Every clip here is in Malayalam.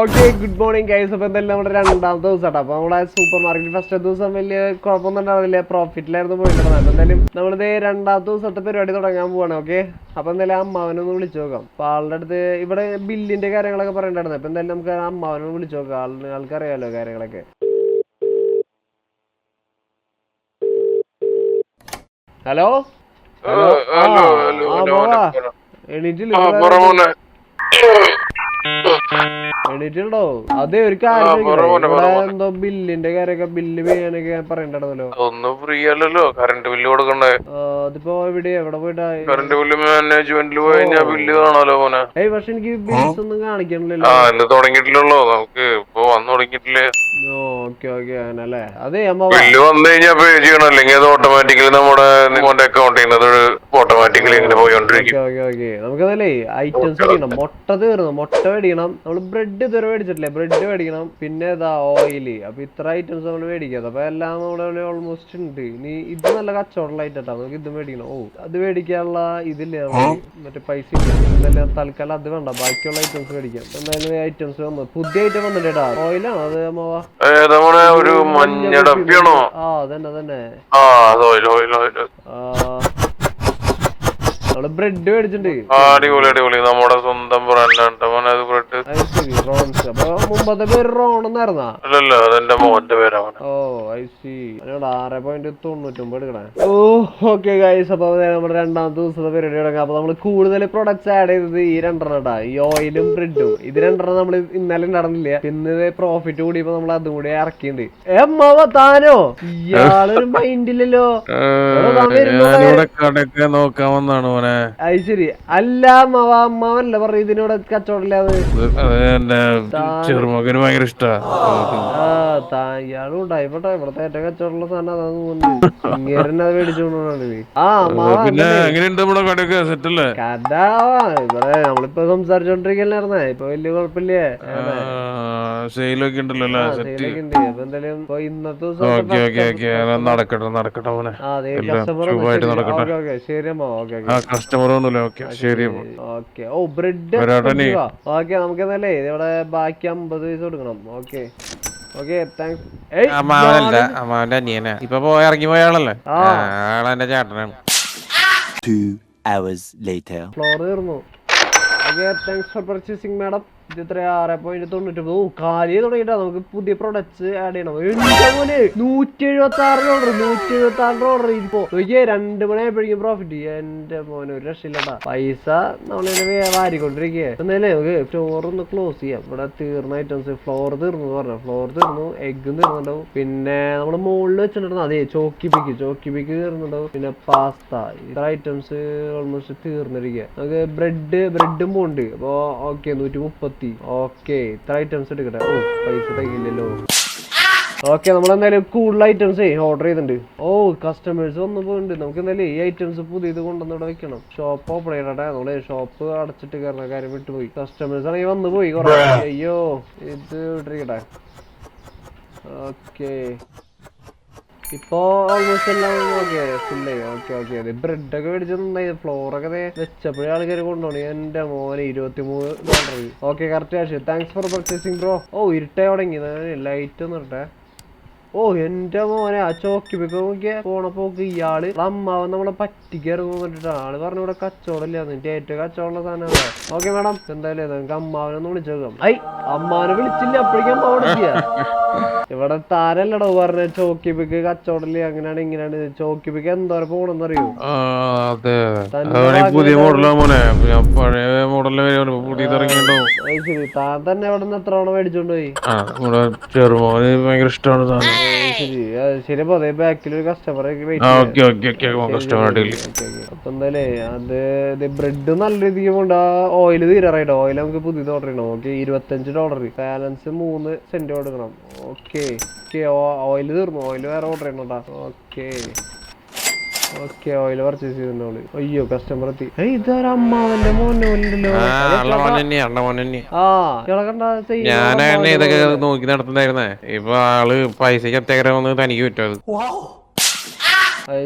ഓക്കെ ഗുഡ് മോർണിംഗ് ഗൈസ് അപ്പോൾ എന്തായാലും നമ്മുടെ രണ്ടാമത്തെ ദിവസം കേട്ടോ അപ്പോൾ നമ്മുടെ സൂപ്പർ മാർക്കറ്റ് ഫസ്റ്റ് ദിവസം വലിയ കുഴപ്പമൊന്നും ഉണ്ടാവില്ല പ്രോഫിറ്റിലായിരുന്നു പോയിട്ടുള്ളത്. അപ്പോൾ എന്തായാലും നമ്മളിത് രണ്ടാമത്തെ ദിവസത്തെ പരിപാടി തുടങ്ങാൻ പോവാണ് ഓക്കെ അപ്പോൾ എന്തായാലും അമ്മാവനൊന്ന് വിളിച്ചു നോക്കാം. അപ്പോൾ ആളുടെ അടുത്ത് ഇവിടെ ബില്ലിന്റെ കാര്യങ്ങളൊക്കെ പറയണ്ടായിരുന്നു. അപ്പോൾ എന്തായാലും നമുക്ക് അമ്മാവനൊന്ന് വിളിച്ചു നോക്കാം. ആളിന് ആൾക്കറിയാലോ കാര്യങ്ങളൊക്കെ. ഹലോ? ഹലോ. എണീറ്റില്ല? എണീറ്റുണ്ടോ അതെ ഒരു കാര്യം ആ, ഇവിടെ. എന്തോ ബില്ലിന്റെ കാര്യമൊക്കെ ബില്ല് ചെയ്യാനൊക്കെ പറയണ്ടല്ലോ ഒന്നും ഫ്രീ അല്ലല്ലോ കറണ്ട് ബില്ല് കൊടുക്കണ്ടേ? അതിപ്പോ എവിടെ എവിടെ പോയിട്ടാ? കറണ്ട് ബില്ല് മാനേജ്മെന്റിൽ പോയി ഞാൻ ബില്ല് കാണാലോ മോനെ. ഏയ് പക്ഷെ എനിക്ക് ബിൽസ് ഒന്നും ആ കാണിക്കണില്ലല്ലോ ഇന്ന് തുടങ്ങിയിട്ടില്ലല്ലോ നമുക്ക് ഇപ്പൊ വന്നു തുടങ്ങിയിട്ടില്ലേ? ഓക്കെ ഓക്കെ അങ്ങനല്ലേ. അതെ അമ്മ ബില്ല് വന്നു കഴിഞ്ഞാൽ പേ ചെയ്യണം. അല്ലെങ്കിൽ അത് ഓട്ടോമാറ്റിക്കലി നമ്മുടെ നിങ്ങളുടെ അക്കൗണ്ടിൽ നിന്ന് അത് ഓട്ടോമാറ്റിക്കലി ഇങ്ങനെ പോയിക്കൊണ്ടിരിക്കും ഓക്കെ ഓക്കെ ഓക്കെ. നമുക്കതല്ലേ ഐറ്റംസ് മേടിക്കണം. മുട്ട തീർന്നു. മുട്ട മേടിക്കണം. നമ്മൾ ബ്രെഡ് ഇതുവരെ മേടിച്ചിട്ടില്ലേ. ബ്രെഡ് മേടിക്കണം. പിന്നെ ഇതാ ഓയിൽ അപ്പൊ ഇത്ര ഐറ്റംസ് നമ്മൾ മേടിക്കാതെ. അപ്പൊ എല്ലാം നമ്മുടെ ഓൾമോസ്റ്റ് ഉണ്ട്. ഇനി ഇത് നല്ല കച്ചവടമുള്ള ഐറ്റം നമുക്ക് ഇത് മേടിക്കണം. ഓ അത് മേടിക്കാനുള്ള ഇതില്ലേ മറ്റേ പൈസ ഇല്ല? തൽക്കാലം അത് വേണ്ട. ബാക്കിയുള്ള ഐറ്റംസ് മേടിക്കാം. എന്തായാലും ഐറ്റംസ് വന്നു. പുതിയ ഐറ്റം വന്നിട്ടാ ഓയിലാണോ അത് ഏതാ ഒരു മഞ്ഞ ഡപ്പിയാണോ ആ അതന്നെ അതന്നെ. ആ ഓയിൽ ഓയിൽ ഓയിൽ ആ, ബ്രെഡ് മേടിച്ചിട്ടുണ്ട്. അടിപൊളി അടിപൊളി. നമ്മുടെ സ്വന്തം ബ്രാൻഡാണ് റോൺസ് അപ്പൊ മുമ്പത്തെ പേര് റോൺ എന്നായിരുന്നാ? അല്ലല്ല അതെന്റെ മോന്റെ പേരാണ്. ഓ ഐ സി അതിനോട് ആറ് പോയിന്റ് തൊണ്ണൂറ്റൊമ്പത് എടുക്കണേ. ഓ ഓക്കെ ഗൈസ് അപ്പൊ നമ്മുടെ രണ്ടാമത്തെ ദിവസത്തെ പരിപാടി തുടങ്ങാം. അപ്പൊ നമ്മൾ കൂടുതൽ പ്രൊഡക്ട്സ് ആഡ് ചെയ്തത് ഈ രണ്ടെണ്ണട്ടാ ഈ ഓയിലും ബ്രെഡും ഇത് രണ്ടെണ്ണം നമ്മൾ ഇന്നലെ നടന്നില്ല? പിന്നെ പ്രോഫിറ്റ് കൂടിയപ്പോ നമ്മൾ അതും കൂടി ഇറക്കിയിട്ടുണ്ട് എമ്മവ താനോ ഇയാളൊരു മൈൻഡില്ലല്ലോ നോക്കാമെന്നാണ് അത് ശരി അല്ല മവ അമ്മാവല്ല പറയും ഇതിനോട് കച്ചവടമില്ലാതെ ചെറുമകന് ഭയങ്കര ഇഷ്ടാ. ആ താ ഇയാളും ഉണ്ടായിപ്പോട്ടെ ഇവിടത്തെ ഏറ്റവും കച്ചവടമുള്ള സാധനം അതാന്ന് തോന്നുന്നു. ഇങ്ങനെ അത് മേടിച്ചോണ്ടാണ് ആ പിന്നെ എങ്ങനെയുണ്ട് നമ്മുടെ കടയൊക്കെ? സെറ്റ് അല്ലേ? ഇവിടെ നമ്മളിപ്പോ സംസാരിച്ചോണ്ടിരിക്കലായിരുന്നേ ഇപ്പൊ വലിയ കുഴപ്പമില്ലേ? സെയിലൊക്കെ ഉണ്ടല്ലോ അല്ലേ? സെറ്റ് ഇന്നത്തെ ദിവസം നടക്കട്ടെ നടക്കട്ടെ മോനെ. നടക്കട്ടെ. കസ്റ്റമർ ഒന്നുമില്ല ഓക്കെ ശരി. ഓക്കെ. ഓ ബ്രെഡ്. ഓക്കെ നമുക്ക് എന്നല്ലേ ഇവിടെ ബാക്കി അമ്പത് പൈസ കൊടുക്കണം. ഓക്കെ ഓക്കെ താങ്ക്സ് അമ്മാവനല്ല അമ്മാവന്റെ അനിയനാ. ഇപ്പൊ പോയി ഇറങ്ങി പോയ ആളല്ലേ ആ. ആളെന്റെ ചേട്ടനാണ്. Hours later. ഫ്ലോർ തീർന്നു. Okay thanks for purchasing madam ഇത് എത്ര ആറ് പോയിന്റ് തൊണ്ണൂറ്റൊമ്പത്. ഓ കാലി തുടങ്ങിട്ടാ നമുക്ക് പുതിയ പ്രൊഡക്ട്സ് ആഡ് ചെയ്യണം. മോനെ? നൂറ്റി എഴുപത്തി ആറ് ഓർഡർ നൂറ്റി എഴുപത്തി ആറ് ഓർഡർ ഇപ്പോ നോക്കിയേ രണ്ട് മണിയായപ്പോഴേക്കും പ്രോഫിറ്റ് എന്റെ മോനെ ഒരു രക്ഷയില്ലട്ടാ പൈസ നമ്മളിങ്ങനെ വാരിക്കൊണ്ടിരിക്കുക എന്നാലേ നമുക്ക് സ്റ്റോർ ഒന്ന് ക്ലോസ് ചെയ്യാം. ഇവിടെ തീർന്ന ഐറ്റംസ് ഫ്ലോർ തീർന്നു പറഞ്ഞു? ഫ്ലോർ തീർന്നു എഗ്ഗും തീർന്നുണ്ടാവും പിന്നെ നമ്മൾ മുകളിൽ വെച്ചിട്ടുണ്ടായിരുന്നു. അതെ ചോക്കി പിക്ക് ചോക്കി പിക്ക് തീർന്നുണ്ടാവും പിന്നെ പാസ്ത ഇത്ര ഐറ്റംസ് ഓൾമോസ്റ്റ് തീർന്നിരിക്കുക നമുക്ക് ബ്രെഡ് ബ്രെഡും പോണ്ട് അപ്പോ ഓക്കെ നൂറ്റി മുപ്പത്തി ഓക്കെ ഇത്ര ഐറ്റംസ് എടുക്കട്ടെ. ഓ പൈസ തികയില്ലല്ലോ. ഓക്കെ നമ്മൾ എന്തായാലും കൂടുതൽ ഐറ്റംസ് ഓർഡർ ചെയ്തിട്ടുണ്ട്. ഓ കസ്റ്റമേഴ്സ് വന്നു പോയിട്ടുണ്ട്. നമുക്ക് എന്തായാലും ഈ ഐറ്റംസ് പുതിയത് കൊണ്ടുവന്ന് ഇവിടെ വെക്കണം. ഷോപ്പ് ഓപ്പൺ ചെയ്യട്ടെ നമ്മൾ ഷോപ്പ് അടച്ചിട്ട് കയറുന്ന കാര്യം വിട്ടുപോയി. കസ്റ്റമേഴ്സ് ആണെങ്കിൽ വന്നു പോയി കുറെ. അയ്യോ ഇത് വിട്ടിരിക്കട്ടെ ഓക്കെ. ഇപ്പോ ഓൾമോസ്റ്റ് എല്ലാം ഓക്കെ ഫുള്ളായി ഫ്ലോർ ഒക്കെ ദേ വെച്ചപ്പോഴേ ആൾക്കാർ കൊണ്ടുപോണി എന്റെ മോനെ ഇരുപത്തി മൂന്ന് ഡോളർ ഓക്കെ കറക്റ്റ് ആശു താങ്ക്സ് ഫോർ പർച്ചേസിംഗ് ബ്രോ ഓ ഇരുട്ടേ തുടങ്ങി. ലൈറ്റ് ഒന്ന് ഇട്ടെ ഓ എന്റെ മോനെ ആ ചോക്കി പിക്ക് നോക്കിയ. പോണപ്പോക്ക് ഇയാൾ അമ്മാവൻ നമ്മളെ പറ്റിക്കറങ്ങും കണ്ടിട്ടാ. ആൾ പറഞ്ഞു ഇവിടെ കച്ചവടമില്ല എന്നിട്ട് ഏറ്റവും കച്ചവടമുള്ള സാധനമാണ് ഓക്കെ മാഡം. എന്തായാലും നമുക്ക് അമ്മാവനൊന്ന് വിളിച്ചേക്കാം. ഐ അമ്മാവനെ വിളിച്ചില്ല. അപ്പോഴേക്കും അമ്മാവൻ വിളിക്കുക ഇവിടെ താരല്ലടോ പറഞ്ഞ. ചോക്കി പിക്ക് കച്ചവടമില്ല. അങ്ങനെയാണ് ഇങ്ങനെയാണ്. ചോക്കി പിക്ക് എന്തോരം പോണെന്ന് അറിയൂ പുതിയ പഴയ താൻ തന്നെ ഇവിടെ നിന്ന് എത്ര തവണ മേടിച്ചോണ്ട് പോയി? ചെറുമോന് ഭയങ്കര ഇഷ്ടമാണ് സാധനം. ശരി അത് ശരി അപ്പൊ അതേ ബാക്കിൽ ഒരു customer wait okay okay okay customer deal അപ്പൊ എന്തായാലേ അത് ബ്രെഡ് നല്ല രീതിക്ക് കൊണ്ട് ആ ഓയിൽ തീരാറായിട്ട്? ഓയിൽ നമുക്ക് പുതിയത് ഓർഡർ ചെയ്യണം? ഓക്കെ ഇരുപത്തഞ്ച് ഡോളർ ബാലൻസ് മൂന്ന് സെന്റ് കൊടുക്കണം. ഓക്കെ ഓക്കെ ഓയിൽ തീർന്നു. ഓയിൽ വേറെ ഓർഡർ ചെയ്യണം കേട്ടാ ഓക്കെ ഓക്കെ ഓയിൽ പർച്ചേസ് ചെയ്തിട്ടുണ്ടോൾ അയ്യോ കസ്റ്റമർ എത്തി. ഏയ് ഇതൊരു അമ്മാവന്റെ ഇതൊക്കെ നോക്കി നടത്തുന്നായിരുന്നേ ഇപ്പൊ ആൾ പൈസക്ക് അത്യാഗ്രഹം ഒന്ന് തനിക്ക് പറ്റും അത്. അത്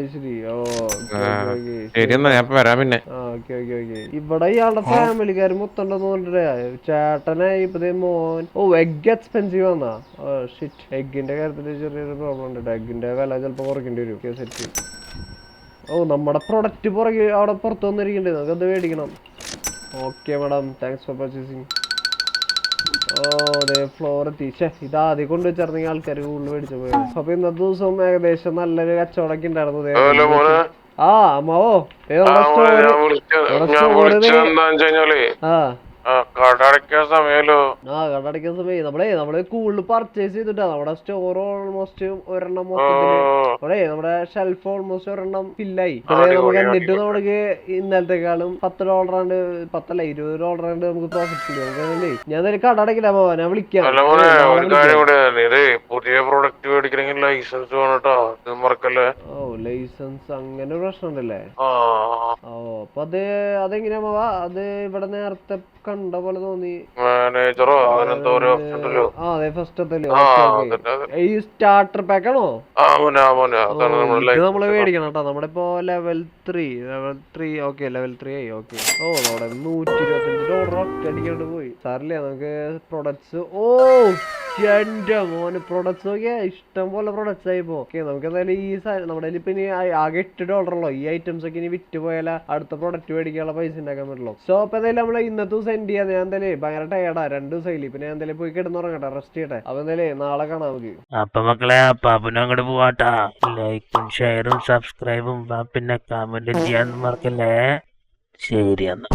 ഓ ഓക്കെ ഓക്കെ ശരി എന്നാ ഞാൻ ഇപ്പൊ വരാം പിന്നെ. ആ ഓക്കെ ഓക്കെ ഓക്കെ. ഇവിടെ ഇയാളുടെ ഫാമിലിക്കാർ മൊത്തണ്ടെന്ന് പറഞ്ഞിട്ടേ ചേട്ടനെ ഇപ്പതേ മോൻ. ഓ എഗ് എക്സ്പെൻസീവ് ആന്നാ. ഓ ഷിറ്റ് എഗിന്റെ കാര്യത്തിൽ ചെറിയൊരു പ്രോബ്ലം ഉണ്ട്. എഗിന്റെ വില ചിലപ്പോ കുറയ്ക്കേണ്ടി വരും. സെറ്റ് ഓ നമ്മുടെ പ്രൊഡക്റ്റ് പുറകെ അവിടെ പുറത്ത് വന്നിരിക്കണ്ടേ. നമുക്കത് മേടിക്കണം. Okay madam thanks for purchasing ഓ അതെ ഫ്ലോർ എത്തി. ഷേ ഇത് ആദ്യം കൊണ്ടുവച്ചിരുന്നെങ്കിൽ ആൾക്കാർ കൂടുതൽ മേടിച്ചു പോയത് അപ്പൊ ഇന്നത്തെ ദിവസം ഏകദേശം നല്ലൊരു കച്ചവടമൊക്കെ ഉണ്ടായിരുന്നു. ആ അമ്മാവോ ദേ ആ. വെച്ച് കഴിഞ്ഞാലേ ആ ആ കട അടയ്ക്കാൻ സമയമല്ലോ ആ കടടിക്കുന്ന സമയം. നമ്മളെ നമ്മൾ കൂടുതൽ പർച്ചേസ് ചെയ്തിട്ടാ. നമ്മുടെ സ്റ്റോർ ഓൾമോസ്റ്റ് ഒരെണ്ണം മൊത്തത്തിൽ. നമ്മുടെ ഷെൽഫ് ഓൾമോസ്റ്റ് ഒരെണ്ണം ഫില്ലായി നമുക്ക് എന്നിട്ട്. നമുക്ക് ഇന്നലത്തെക്കാളും പത്ത് ഡോളറാണ്ട് പത്തല്ല ഇരുപത് ഡോളറാണ്ട് നമുക്ക് പ്രോഫിറ്റ് ഉണ്ട് നമുക്ക് ഞാൻ ഒരു കട അടക്കില്ല പോവാ. ഞാൻ വിളിക്കാം. ഇത് പുതിയ പ്രൊഡക്റ്റ് മേടിക്കണമെങ്കിൽ ലൈസൻസ് വേണം കേട്ടോ. മറക്കല്ലേ? ഓ ലൈസൻസ് അങ്ങനെ ഒരു പ്രശ്നം ഉണ്ടല്ലേ? ഓ അപ്പൊ അത് അതെങ്ങനെയാ അത് ഇവിടെ നേരത്തെ കണ്ട പോലെ തോന്നി. മാനേജറോ ഒരു ആ അതെ ഫസ്റ്റ് എത്തല്ലേ ഓക്കേ, ഓക്കേ. അതന്നെ, അതന്നെ. ഈ സ്റ്റാർട്ടർ പാക്ക് ആണോ? ഇത് നമ്മൾ മേടിക്കണം കേട്ടോ. നമ്മുടെ ഇപ്പോ level three level three okay level three ആയി ഓക്കെ ഓ നമ്മുടെ നൂറ്റി ഇരുപത്തഞ്ച് ഡോളർ ഒറ്റ അടിക്കാണ്ട് പോയി. സാറില്ലേ നമുക്ക് പ്രൊഡക്ട്സ് ഓ എന്റെ മോന് പ്രൊഡക്ട്സ് നോക്കിയാ ഇഷ്ടം പോലെ പ്രൊഡക്ട്സ് ആയി പോകെ നമുക്ക് എന്തായാലും ഈ നമ്മുടെ ഇപ്പൊ ഇനി ആകെ എട്ട് ഡോളർ ഉള്ളൂ ഈ ഐറ്റംസ് ഒക്കെ ഇനി വിറ്റ് പോയാൽ അടുത്ത പ്രൊഡക്റ്റ് മേടിക്കാനുള്ള പൈസ ഉണ്ടാക്കാൻ പറ്റുള്ളൂ. സോ അപ്പൊ എന്തായാലും നമ്മൾ ഇന്നത്തെ ദിവസം എൻഡ് ചെയ്യാൻ ഞാൻ എന്തായാലും ഭയങ്കര ടയർഡാ രണ്ട് ദിവസമായില്ലേ പിന്നെ ഞാൻ എന്തായാലും പോയി കിടന്നുറങ്ങട്ടെ റെസ്റ്റ് ചെയ്യട്ടെ. അപ്പൊ എന്തായാലും നാളെ കാണാം നമുക്ക്. അപ്പൊ മക്കളെ പാപ്പനും അങ്ങോട്ട് പോവാട്ടാ. ലൈക്കും ഷെയറും സബ്സ്ക്രൈബും പിന്നെ കമന്റ് ചെയ്യാൻ മറക്കല്ലേ. ശരി എന്നാ